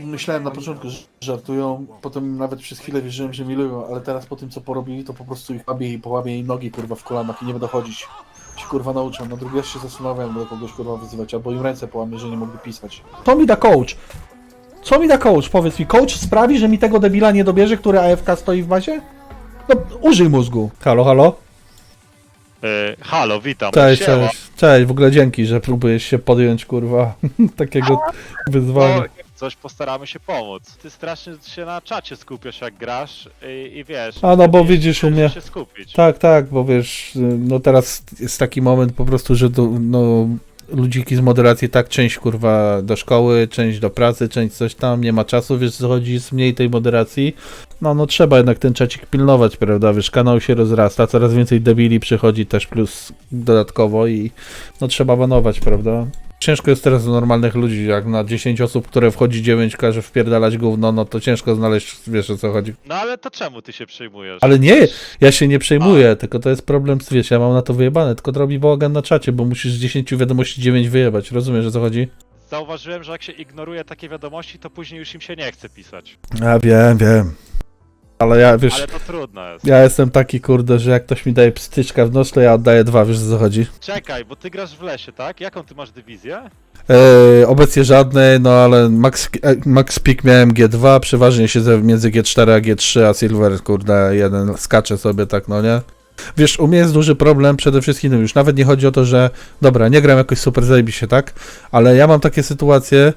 Myślałem na początku, że żartują, potem nawet przez chwilę wierzyłem, że milują, ale teraz po tym co porobili, to po prostu ich łabię i połabię jej nogi kurwa w kolanach i nie będę chodzić. Się kurwa nauczę. Na drugi raz się zastanawiam, do kogoś kurwa wyzywać, albo im ręce połamię, że nie mogli pisać. Co mi da coach? Co mi da coach? Powiedz mi, coach sprawi, że mi tego debila nie dobierze, który AFK stoi w bazie? No, użyj mózgu. Halo, halo? E, halo, witam. Cześć, Siema. cześć. Cześć, w ogóle dzięki, że próbujesz się podjąć, kurwa, takiego wyzwania. Coś postaramy się pomóc. Ty strasznie się na czacie skupiasz jak grasz i, i wiesz. A, no bo widzisz u się- mnie- się skupić. Tak, tak, bo wiesz, no teraz jest taki moment po prostu, że to, no, ludziki z moderacji tak, część kurwa do szkoły, część do pracy, część coś tam, nie ma czasu, wiesz co chodzi, jest mniej tej moderacji. No, no trzeba jednak ten czacik pilnować, prawda, wiesz, kanał się rozrasta, coraz więcej debili przychodzi też plus dodatkowo i no trzeba banować, prawda. Ciężko jest teraz do normalnych ludzi, jak na 10 osób, które wchodzi 9, każe wpierdalać gówno, no to ciężko znaleźć, wiesz o co chodzi. No ale to czemu ty się przejmujesz? Ale nie, ja się nie przejmuję, tylko to jest problem, z- wiesz, ja mam na to wyjebane, tylko to robi bałagan na czacie, bo musisz z 10 wiadomości 9 wyjebać, rozumiesz o co chodzi? Zauważyłem, że jak się ignoruje takie wiadomości, to później już im się nie chce pisać. Ja wiem, wiem. Ale ja, wiesz, Ale to trudno jest. ja jestem taki kurde, że jak ktoś mi daje pstyczka w nos, to ja oddaję dwa, wiesz o co chodzi? Czekaj, bo ty grasz w lesie, tak? Jaką ty masz dywizję? Eee, obecnie żadnej, no ale max, e, max peak miałem G2, przeważnie siedzę między G4 a G3, a Silver, kurde, jeden skacze sobie tak, no nie? Wiesz, u mnie jest duży problem przede wszystkim, no już nawet nie chodzi o to, że dobra, nie gram jakoś super zajebiście, tak? Ale ja mam takie sytuacje,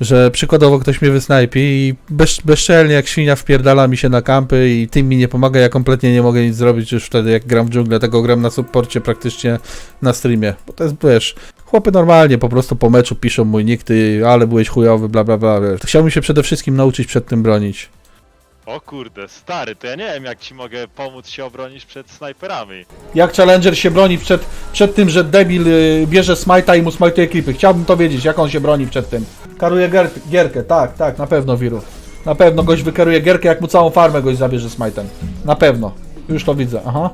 że przykładowo ktoś mnie wysnajpi i bez, bezczelnie jak świnia wpierdala mi się na kampy i tym mi nie pomaga, ja kompletnie nie mogę nic zrobić już wtedy jak gram w dżunglę, tego gram na supporcie praktycznie na streamie, bo to jest, wiesz, chłopy normalnie po prostu po meczu piszą mój nick, ty, ale byłeś chujowy, bla bla bla, wiesz. Chciałbym się przede wszystkim nauczyć przed tym bronić. O kurde, stary, to ja nie wiem jak ci mogę pomóc się obronić przed snajperami. Jak Challenger się broni przed, przed tym, że debil y, bierze smajta i mu smajtuje klipy? Chciałbym to wiedzieć, jak on się broni przed tym. Karuje gier, gierkę, tak, tak, na pewno, Wiru. Na pewno gość wykaruje gierkę, jak mu całą farmę gość zabierze smajtem. Na pewno. Już to widzę, aha.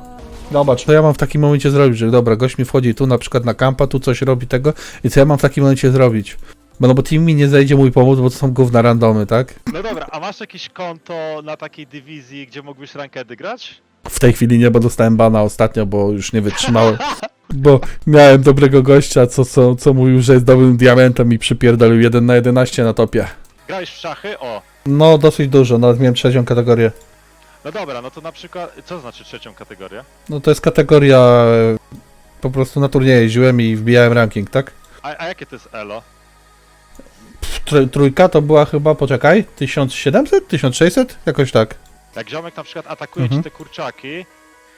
Zobacz. Co ja mam w takim momencie zrobić, że dobra, gość mi wchodzi tu na przykład na kampa, tu coś robi tego i co ja mam w takim momencie zrobić? No bo team mi nie zajdzie mój pomóc, bo to są gówna randomy, tak? No dobra, a masz jakieś konto na takiej dywizji, gdzie mógłbyś rankedy grać? W tej chwili nie, bo dostałem bana ostatnio, bo już nie wytrzymałem. Bo miałem dobrego gościa, co, co, co mówił, że jest dobrym diamentem i przypierdolił 1 na 11 na topie. Grałeś w szachy? O. No, dosyć dużo, nawet miałem trzecią kategorię. No dobra, no to na przykład, co znaczy trzecią kategorię? No to jest kategoria, e, po prostu na turnieje jeździłem i wbijałem ranking, tak? A, a jakie to jest elo? Tr trójka to była chyba, poczekaj, 1700? 1600? Jakoś tak. Jak ziomek na przykład atakuje Mhm. ci te kurczaki,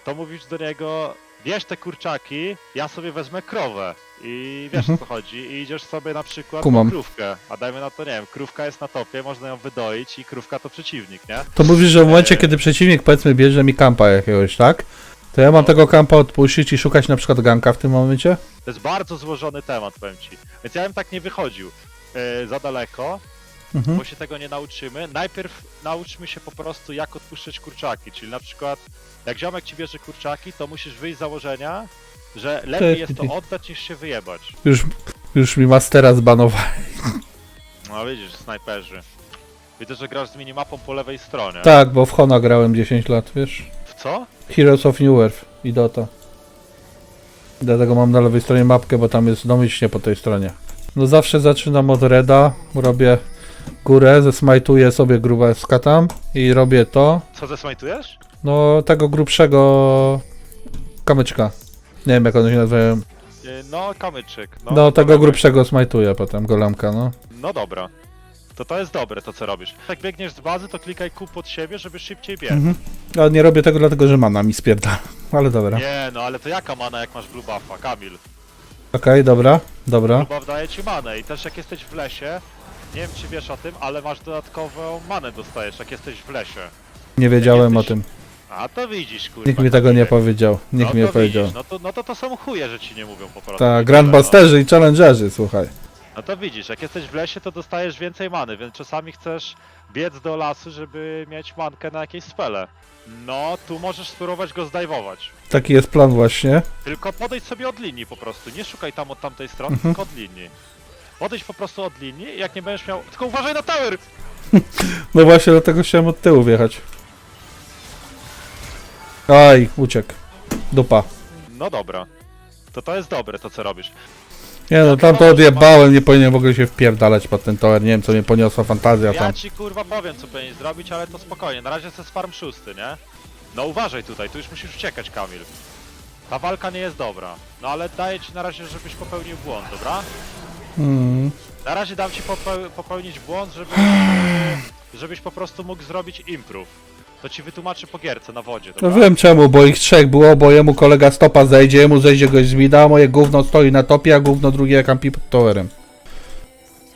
to mówisz do niego, bierz te kurczaki, ja sobie wezmę krowę. I wiesz Mhm. o co chodzi. I idziesz sobie na przykład Kumam. krówkę. A dajmy na to, nie wiem, krówka jest na topie, można ją wydoić i krówka to przeciwnik, nie? To mówisz, że w momencie, Eee. kiedy przeciwnik, powiedzmy, bierze mi kampa jakiegoś, tak? To ja mam tego kampa odpuścić i szukać na przykład ganka w tym momencie? To jest bardzo złożony temat, powiem ci. Więc ja bym tak nie wychodził e, za daleko, Mhm. bo się tego nie nauczymy. Najpierw nauczmy się po prostu, jak odpuszczać kurczaki. Czyli na przykład, jak ziomek ci bierze kurczaki, to musisz wyjść z założenia, że lepiej jest to oddać niż się wyjebać. Już, już mi mastera zbanowali. No widzisz, snajperzy. Widzę, że grasz z minimapą po lewej stronie. Tak, bo w Hona grałem 10 lat, wiesz? W co? Heroes of New Earth i Dota. Dlatego mam na lewej stronie mapkę, bo tam jest domyślnie po tej stronie. No zawsze zaczynam od reda, robię górę, zesmajtuję sobie grubę skatam i robię to. Co zesmajtujesz? No tego grubszego kamyczka. Nie wiem jak one się nazywają. E, No, kamyczek. No, No tego dobra. grubszego smajtuję potem, golemka, no. No dobra. To to jest dobre, to co robisz. Jak biegniesz z bazy, to klikaj Q pod siebie, żeby szybciej biec. Mhm. Ale nie robię tego dlatego, że mana mi spierda. Ale dobra. Nie, no ale to jaka mana, jak masz blue buffa, Kamil? Dobra, dobra. Blue buff daje ci manę i też jak jesteś w lesie, nie wiem czy wiesz o tym, ale masz dodatkową manę dostajesz, jak jesteś w lesie. Nie wiedziałem o jesteś- tym. A to widzisz, kurwa. Nikt mi tego nie powiedział. Nikt no mi nie powiedział. No, to, no to to są chuje, że ci nie mówią po prostu. Tak, Grandmasterzy i Challengerzy, słuchaj. no to widzisz, jak jesteś w lesie, to dostajesz więcej many, więc czasami chcesz biec do lasu, żeby mieć mankę na jakieś spele. No, tu możesz spróbować go zdajwować. Taki jest plan właśnie. Tylko podejdź sobie od linii po prostu, nie szukaj tam od tamtej strony, Mhm. tylko od linii. Odejdź po prostu od linii, jak nie będziesz miał... Tylko uważaj na tower! No właśnie, dlatego chciałem od tyłu wjechać. Aj, uciekł. Dupa. No dobra. To to jest dobre, to co robisz. Nie no, tam to odjebałem, nie powinien w ogóle się wpierdalać pod ten tower, nie wiem co mnie poniosła fantazja Ja tam. ci kurwa powiem, co powinieneś zrobić, ale to spokojnie. Na razie to jest farm szósty, nie? No uważaj tutaj, tu już musisz uciekać, Kamil. Ta walka nie jest dobra. No ale daję ci na razie, żebyś popełnił błąd, dobra? Mm. Na razie dam ci popeł popełnić błąd, żeby, żebyś po prostu mógł zrobić improve. To ci wytłumaczę po gierce na wodzie, No dobra? wiem czemu, bo ich trzech było, bo jemu kolega stopa zejdzie, jemu zejdzie gość z mida, a moje gówno stoi na topie, a gówno drugie kampi pod towerem.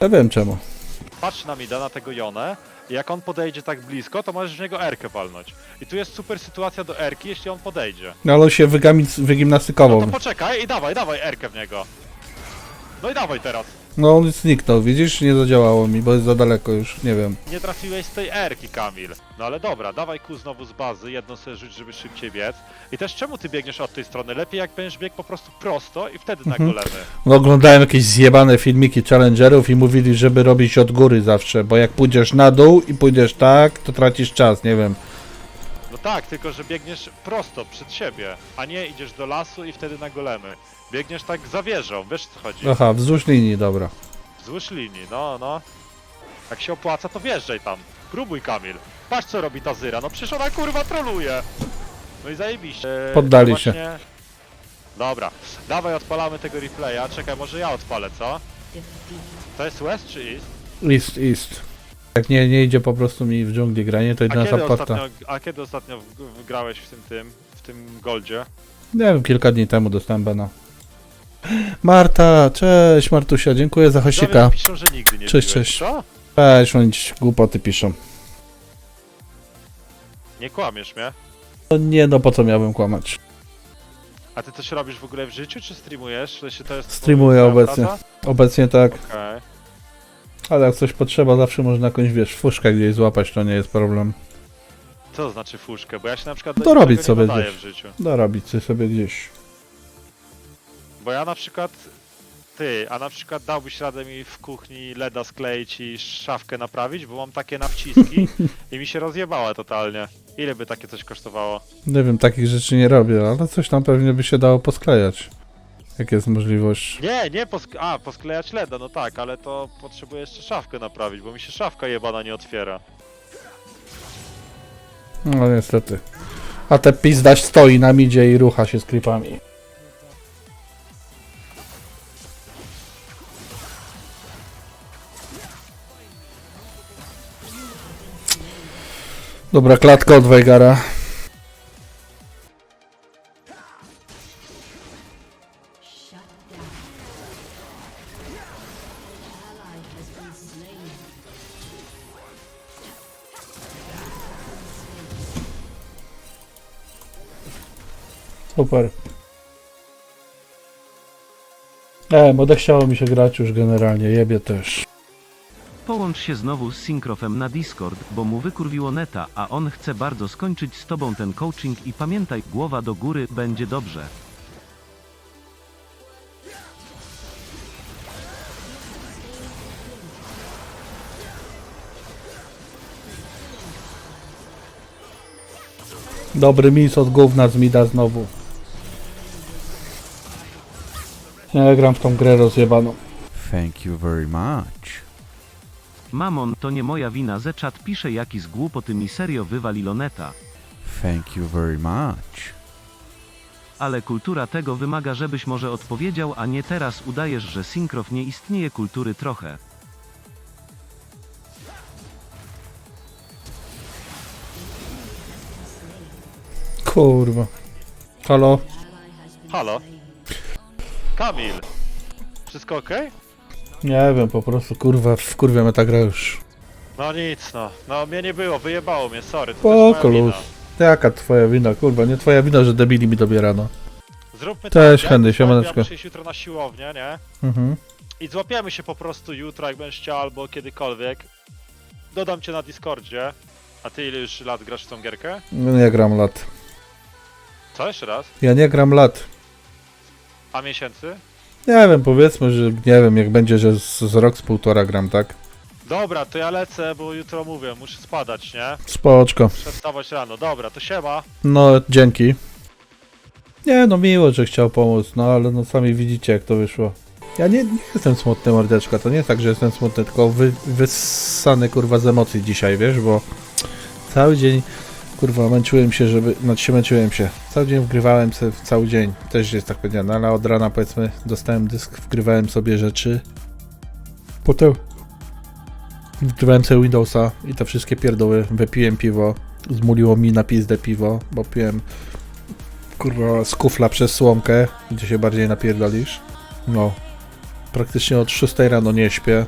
Ja wiem czemu. Patrz na mida, na tego Jonę. i Jak on podejdzie tak blisko, to możesz w niego Erkę walnąć. I tu jest super sytuacja do Erki, jeśli on podejdzie. No ale on się wygami- No wygimnastykował. to poczekaj i dawaj, dawaj Erkę w niego. No i dawaj teraz. No on zniknął, widzisz? Nie zadziałało mi, bo jest za daleko już, nie wiem. Nie trafiłeś z tej Erki, Kamil. No ale dobra, dawaj ku znowu z bazy, jedną sobie rzuć, żeby szybciej biec. I też czemu ty biegniesz od tej strony? Lepiej jak będziesz biegł po prostu prosto i wtedy na golemy. No oglądałem jakieś zjebane filmiki challengerów i mówili, żeby robić od góry zawsze, bo jak pójdziesz na dół i pójdziesz tak, to tracisz czas, nie wiem. No tak, tylko że biegniesz prosto przed siebie, a nie idziesz do lasu i wtedy na golemy. Biegniesz tak za wieżą, wiesz co chodzi? Aha, wzdłuż linii, dobra. Wzdłuż linii, no, no. Jak się opłaca, to wjeżdżaj tam. Próbuj, Kamil. Patrz, co robi ta Zyra. No przecież ona, kurwa, troluje. No i zajebiście. Eee, Poddali to się. właśnie- Dobra, dawaj odpalamy tego replaya. Czekaj, może ja odpalę, co? To jest West czy East? East, east. Jak nie, nie idzie po prostu mi w dżungli granie, to idę na kiedy, supporta. ostatnio, a kiedy ostatnio w- wygrałeś w tym, tym, w tym goldzie? Nie wiem, kilka dni temu dostałem bana. Marta, cześć Martusia, dziękuję za Widzowie hosika. piszą, że nigdy nie Cześć, biłeś. cześć. Co? Cześć, oni ci głupoty piszą. Nie kłamiesz mnie? No nie, no po co miałbym kłamać? A ty coś robisz w ogóle w życiu, czy streamujesz? W sensie to jest Streamuję twoja obecnie. praca? Obecnie tak, Okej. Ale jak coś potrzeba, zawsze można jakąś, wiesz, fuszkę gdzieś złapać, to nie jest problem. Co znaczy fuszkę? Bo ja się na przykład To do robić niczego sobie nie nadaję gdzieś. w życiu. Dorobić coś sobie gdzieś. Bo ja na przykład... Ty, a na przykład dałbyś radę mi w kuchni LEDa skleić i szafkę naprawić, bo mam takie nawciski i mi się rozjebała totalnie. Ile by takie coś kosztowało? Nie wiem, takich rzeczy nie robię, ale coś tam pewnie by się dało posklejać. Jak jest możliwość. Nie, nie posk a, posklejać LEDa, no tak, ale to potrzebuję jeszcze szafkę naprawić, bo mi się szafka jebana nie otwiera. No niestety. A te pizdaś stoi na midzie i rucha się z klipami. Dobra, klatka od Weigara. Super. E, bo chciało mi się grać już generalnie, jebie też. Połącz się znowu z Synkrofem na Discord, bo mu wykurwiło neta, a on chce bardzo skończyć z tobą ten coaching i pamiętaj, głowa do góry, będzie dobrze. Dobry mis od gówna z mida znowu. Ja gram w tą grę rozjebaną. Thank you very much. Mamon, to nie moja wina, ze czat pisze jaki z głupoty mi serio wywali loneta. Thank you very much. Ale kultura tego wymaga, żebyś może odpowiedział, a nie teraz udajesz, że Synkrof nie istnieje kultury trochę. Kurwa. Halo? Halo? Kamil! Wszystko okej? Nie wiem, po prostu kurwa, wkurwia mnie ta gra już. No nic no, no mnie nie było, wyjebało mnie, sorry, to też moja Spoko, wina. Jaka twoja wina, kurwa, nie twoja wina, że debili mi dobierano. Zróbmy Cześć, tak, Henry, jak siemaneczko. Ja jutro na siłownię, nie? Mhm. I złapiemy się po prostu jutro, jak będziesz chciał, albo kiedykolwiek. Dodam cię na Discordzie. A ty ile już lat grasz w tą gierkę? No nie gram lat. Co jeszcze raz? Ja nie gram lat. A miesięcy? Nie wiem, powiedzmy, że nie wiem, jak będzie, że z, z rok z półtora gram, tak? Dobra, to ja lecę, bo jutro mówię, muszę spadać, nie? Spoczko. Muszę wstawać rano. Dobra, to siema. No, dzięki. Nie, no miło, że chciał pomóc, no ale no sami widzicie, jak to wyszło. Ja nie, nie jestem smutny, mordeczka, to nie jest tak, że jestem smutny, tylko wy, wyssany, kurwa, z emocji dzisiaj, wiesz, bo cały dzień, kurwa, męczyłem się, żeby, znaczy męczyłem się, cały dzień wgrywałem sobie, cały dzień, też jest tak powiedziane, ale od rana, powiedzmy, dostałem dysk, wgrywałem sobie rzeczy, potem wgrywałem sobie Windowsa i te wszystkie pierdoły, wypiłem piwo, zmuliło mi na pizdę piwo, bo piłem kurwa z kufla przez słomkę, gdzie się bardziej napierdolisz. No. Praktycznie od 6 rano nie śpię.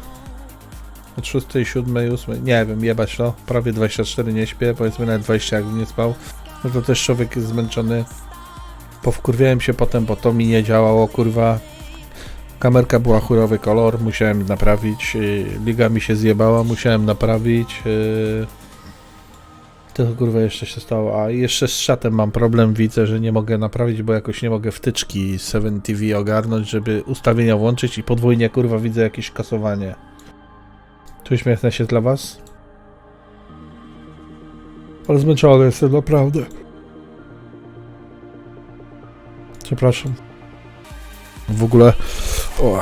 Od 6, 7, 8, nie wiem, jebać to. Prawie 24 nie śpię, powiedzmy nawet 20 jakbym nie spał. No to też człowiek jest zmęczony. Powkurwiałem się potem, bo to mi nie działało, kurwa. Kamerka była chujowy kolor, musiałem naprawić. yy, Liga mi się zjebała, musiałem naprawić. yy. To kurwa jeszcze się stało. A jeszcze z szatem mam problem, widzę, że nie mogę naprawić, bo jakoś nie mogę wtyczki 7TV ogarnąć, żeby ustawienia włączyć i podwójnie kurwa widzę jakieś kasowanie. Tu śmiechnę się dla was? Ale zmęczony jestem, naprawdę. Przepraszam. W ogóle... O,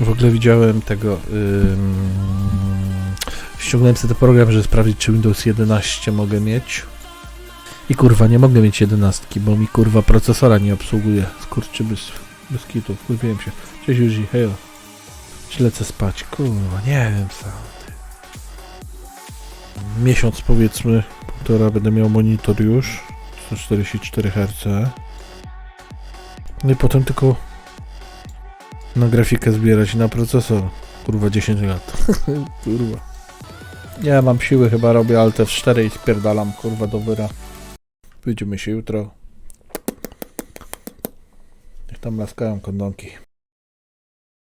w ogóle widziałem tego... Ym, ściągnąłem sobie ten program, żeby sprawdzić, czy Windows 11 mogę mieć. I kurwa, nie mogę mieć 11, bo mi kurwa procesora nie obsługuje. Skurczy bez, bez kitu, wkurwiłem się. Cześć Juzi, hejo. Czy lecę spać? Kurwa, nie wiem co. Miesiąc powiedzmy, półtora będę miał monitor już. 144 Hz. No i potem tylko na grafikę zbierać i na procesor. Kurwa 10 lat. kurwa. Nie mam siły, chyba robię Alt F4 i spierdalam, kurwa, do wyra. Widzimy się jutro. Niech tam laskają kondonki.